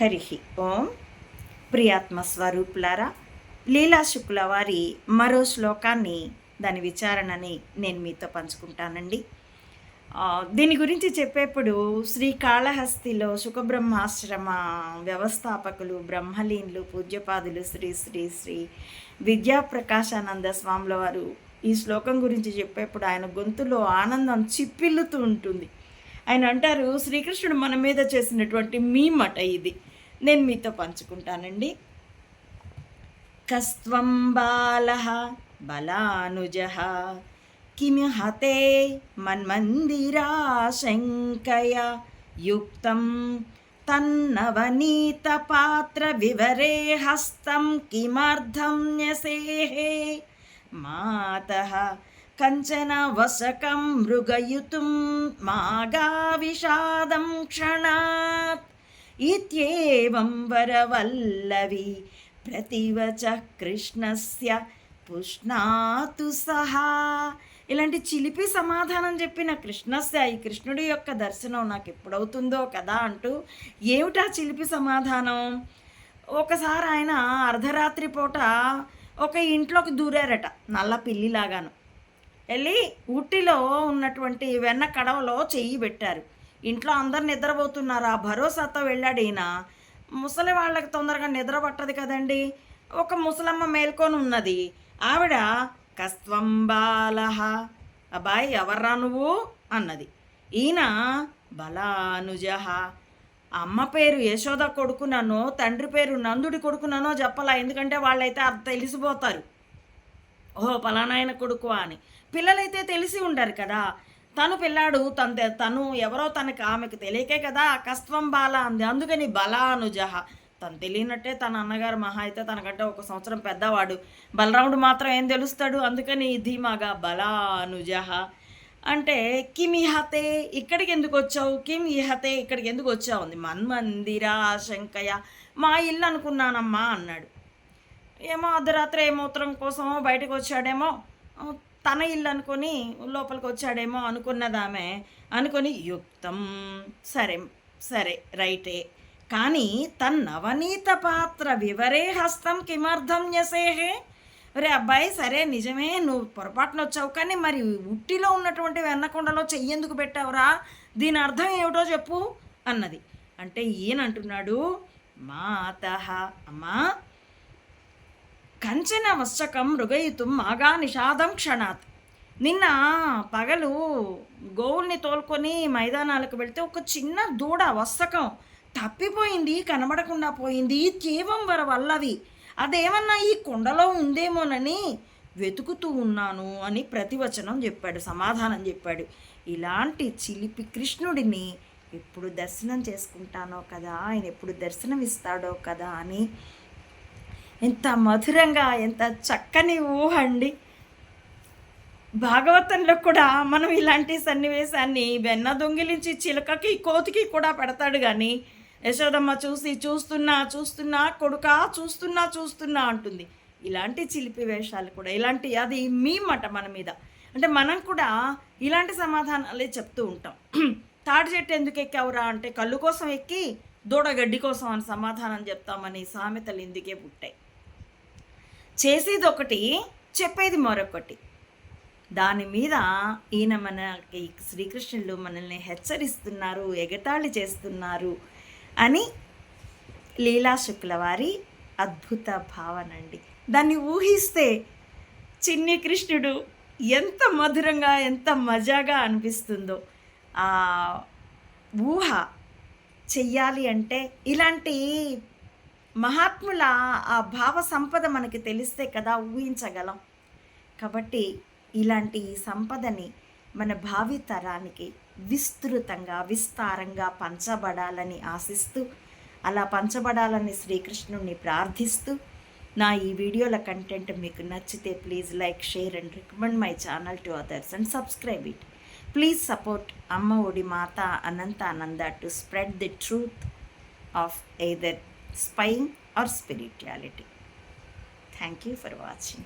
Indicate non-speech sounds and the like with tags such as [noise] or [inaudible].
హరి ఓం. ప్రియాత్మ స్వరూపులారా లీలా శుక్ల వారి మరో శ్లోకాన్ని దాని విచారణని నేను మీతో పంచుకుంటానండి. దీని గురించి చెప్పేప్పుడు శ్రీకాళహస్తిలో సుఖబ్రహ్మాశ్రమ వ్యవస్థాపకులు బ్రహ్మలీన్లు పూజ్యపాదులు శ్రీ శ్రీ శ్రీ విద్యాప్రకాశానంద స్వాముల వారు ఈ శ్లోకం గురించి చెప్పేప్పుడు ఆయన గొంతులో ఆనందం చిప్పిల్లుతూ ఉంటుంది. ఆయన అంటారు శ్రీకృష్ణుడు మన మీద చేసినటువంటి మీ మట ఇది. నేను మీతో పంచుకుంటానండి. కస్త్వం బలానుజः కిమి హతే మన్మందిరాశంకయ యుక్తం తన్నవనీతపాత్రవివరే హస్తం కిమర్థం న్యసేహే మాత కంచన వసకం మృగయుతుం మాగా విషాదం క్షణాత్. ఇత్యేవం వరవల్లవి ప్రతివచ కృష్ణస్య పుష్ణాతు సహా. ఇలాంటి చిలిపి సమాధానం చెప్పిన కృష్ణస్య ఈ కృష్ణుడి యొక్క దర్శనం నాకు ఎప్పుడవుతుందో కదా అంటూ ఏమిటా చిలిపి సమాధానం? ఒకసారి ఆయన అర్ధరాత్రి పూట ఒక ఇంట్లోకి దూరారట నల్ల పిల్లిలాగాను. వెళ్ళి ఊటీలో ఉన్నటువంటి వెన్న కడవలో చెయ్యి పెట్టారు. ఇంట్లో అందరు నిద్రపోతున్నారు. ఆ భరోసాతో వెళ్ళాడు ఈయన ముసలి వాళ్ళకి తొందరగా నిద్ర పట్టదు కదండి. ఒక ముసలమ్మ మేల్కొని ఉన్నది. ఆవిడ కస్త్వం బాలహ అబ్బాయి ఎవర్రా నువ్వు? అన్నది. ఈయన బలానుజహ అమ్మ పేరు యశోద కొడుకుననో తండ్రి పేరు నందుడి కొడుకుననో చెప్పలా? ఎందుకంటే వాళ్ళైతే అది తెలిసిపోతారు. ఓహో పలానాయన కొడుకు అని. పిల్లలైతే తెలిసి ఉండరు కదా. తను పిల్లాడు తన తను ఎవరో తనకి ఆమెకు తెలియకే కదా కస్త్వం బాల అంది. అందుకని బలానుజహ తను తెలియనట్టే తన అన్నగారు మహా అయితే తనకంటే ఒక సంవత్సరం పెద్దవాడు. బలరాముడు మాత్రం ఏం తెలుస్తాడు? అందుకని ధీమాగా బలానుజహ అంటే కిమ్ ఇహతే ఇక్కడికి ఎందుకు వచ్చావు? కిమ్ ఇహతే ఇక్కడికి ఎందుకు వచ్చావు? ఉంది మన్మందిరా శంకయ్య మా ఇల్లు అనుకున్నానమ్మా అన్నాడు. ఏమో అర్ధరాత్రి ఏ మూత్రం కోసమో బయటకు వచ్చాడేమో తన ఇల్లు అనుకొని లోపలికి వచ్చాడేమో అనుకున్నదామె అనుకొని యుక్తం సరే సరే రైటే. కానీ తన్నవనీత పాత్ర వివరే హస్తం కిమర్థం న్యసేహే. రే అబ్బాయి సరే నిజమే నువ్వు పొరపాటున వచ్చావు కానీ మరి ఉట్టిలో ఉన్నటువంటి వెన్నకొండలో చెయ్యేందుకు పెట్టావురా? దీని అర్థం ఏమిటో చెప్పు అన్నది. అంటే ఈయన అంటున్నాడు మాత అమ్మా కంచన వశ్చకం మృగయుతం మాగా నిషాదం క్షణాత్. నిన్న పగలు గోవుల్ని తోలుకొని మైదానాలకు వెళ్తే ఒక చిన్న దూడ వస్తకం తప్పిపోయింది కనబడకుండా పోయింది తీవం వర వల్లవి. అదేమన్నా ఈ కొండలో ఉందేమోనని వెతుకుతూ ఉన్నాను అని ప్రతివచనం చెప్పాడు సమాధానం చెప్పాడు. ఇలాంటి చిలిపి కృష్ణుడిని ఎప్పుడు దర్శనం చేసుకుంటానో కదా ఆయన ఎప్పుడు దర్శనం ఇస్తాడో కదా అని ఎంత మధురంగా ఎంత చక్కని ఊహ అండి. భాగవతంలో కూడా మనం ఇలాంటి సన్నివేశాన్ని వెన్న దొంగిలించి చిలకకి కోతికి కూడా పెడతాడు కానీ యశోదమ్మ చూసి చూస్తున్నా చూస్తున్నా కొడుకా చూస్తున్నా చూస్తున్నా అంటుంది. ఇలాంటి చిలిపి వేషాలు కూడా ఇలాంటి అది మీ మాట మన మీద. అంటే మనం కూడా ఇలాంటి సమాధానాలే చెప్తూ ఉంటాం. [clears throat] తాడి చెట్టు ఎందుకు ఎక్కావురా అంటే కళ్ళు కోసం ఎక్కి దూడగడ్డి కోసం అని సమాధానం చెప్తామని సామెతలు ఇందుకే పుట్టాయి. చేసేది ఒకటి చెప్పేది మరొకటి. దాని మీద ఈయన మనకి శ్రీకృష్ణులు మనల్ని హెచ్చరిస్తున్నారు ఎగతాళి చేస్తున్నారు అని లీలా శుక్లవారి అద్భుత భావన అండి. దాన్ని ఊహిస్తే చిన్ని కృష్ణుడు ఎంత మధురంగా ఎంత మజాగా అనిపిస్తుందో. ఆ ఊహ చెయ్యాలి అంటే ఇలాంటి మహాత్ముల ఆ భావ సంపద మనకి తెలిస్తే కదా ఊహించగలం. కాబట్టి ఇలాంటి సంపదని మన భావితరానికి విస్తృతంగా విస్తారంగా పంచబడాలని ఆశిస్తూ అలా పంచబడాలని శ్రీకృష్ణుణ్ణి ప్రార్థిస్తూ నా ఈ వీడియోల కంటెంట్ మీకు నచ్చితే please like share and recommend my channel to others and subscribe it. Please support Amma Odi Mata Ananta Ananda to spread the truth of either spying or spirituality. Thank you for watching.